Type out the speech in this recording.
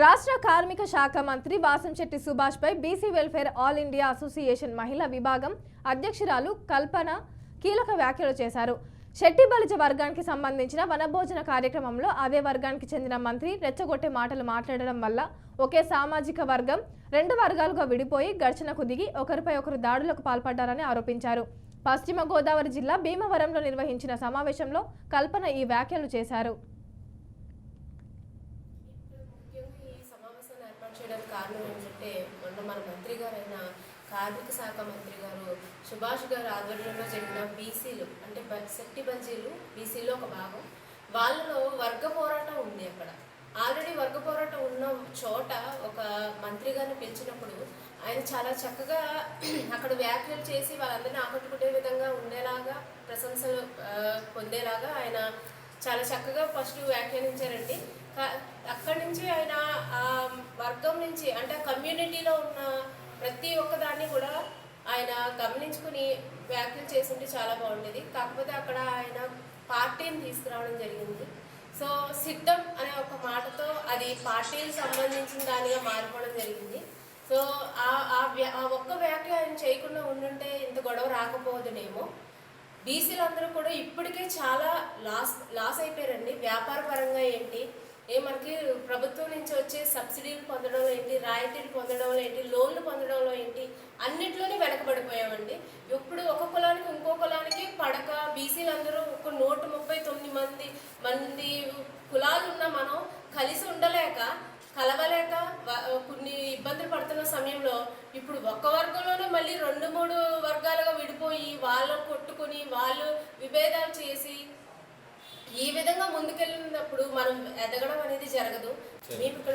రాష్ట్ర కార్మిక శాఖ మంత్రి వాసంశెట్టి సుభాష్ పై BC welfare all India association మహిళా విభాగం అధ్యక్షురాలు కల్పన కీలక వ్యాఖ్యలు చేశారు. శెట్టి బలిజ వర్గానికి సంబంధించిన వనభోజన కార్యక్రమంలో అదే వర్గానికి చెందిన మంత్రి రెచ్చగొట్టే మాటలు మాట్లాడడం వల్ల ఒకే సామాజిక వర్గం రెండు వర్గాలుగా విడిపోయి ఘర్షణకు దిగి ఒకరిపై ఒకరు దాడులకు పాల్పడ్డారని ఆరోపించారు. పశ్చిమ గోదావరి జిల్లా భీమవరంలో నిర్వహించిన సమావేశంలో కల్పన ఈ వ్యాఖ్యలు చేశారు. కారణం ఏంటంటే మొన్న మన మంత్రి గారైన కార్మిక శాఖ మంత్రి గారు సుభాష్ గారు ఆధ్వర్యంలో జరిగిన బీసీలు అంటే బ- శెట్టి బల్జీలు బీసీలో ఒక భాగం వాళ్ళలో వర్గ పోరాటం ఉంది అక్కడ. ఆల్రెడీ వర్గ పోరాటం ఉన్న చోట ఒక మంత్రి గారిని పిలిచినప్పుడు ఆయన చాలా చక్కగా అక్కడ వ్యాఖ్యలు చేసి వాళ్ళందరినీ ఆకట్టుకునే విధంగా ఉండేలాగా ప్రశంసలు పొందేలాగా ఆయన చాలా చక్కగా ఫస్ట్ వ్యాఖ్యానించారండి. కా- అక్కడి నుంచి ఆయన ఆ వర్గం నుంచి అంటే కమ్యూనిటీలో ఉన్న ప్రతి ఒక్క దాన్ని కూడా ఆయన గమనించుకుని వ్యాఖ్యలు చేస్తుంటే చాలా బాగుండేది. కాకపోతే అక్కడ ఆయన పార్టీని తీసుకురావడం జరిగింది. సో సిద్ధం అనే ఒక మాటతో అది పార్టీకి సంబంధించిన దానిగా మారిపోవడం జరిగింది. సో ఆ ఆ వ్యా- ఆ ఒక్క వ్యాఖ్య ఆయన చేయకుండా ఉండుంటే ఇంత గొడవ రాకపోదునేమో. బీసీలందరూ కూడా ఇప్పటికే చాలా లాస్ లాస్ అయిపోయారండి. వ్యాపార పరంగా ఏంటి? ఏ మనకి ప్రభుత్వం నుంచి వచ్చే సబ్సిడీలు పొందడంలో ఏంటి రాయితీలు పొందడంలో ఏంటి లోన్లు పొందడంలో ఏంటి అన్నిట్లోనే వెనకబడిపోయామండి. ఇప్పుడు ఒక కులానికి ఇంకో కులానికి పడక బీసీలందరూ ఒక నూట ముప్పై తొమ్మిది మంది మంది కులాలు ఉన్న మనం కలిసి ఉండలేక కలవలేక కొన్ని ఇబ్బందులు పడుతున్న సమయంలో ఇప్పుడు ఒక్క వర్గంలోనే మళ్ళీ రెండు మూడు వర్గాలుగా విడిపోయి వాళ్ళు కొట్టుకొని వాళ్ళు విభేదాలు చేసి ఈ విధంగా ముందుకెళ్ళిన మనం ఎదగడం అనేది జరగదు. మేము ఇక్కడ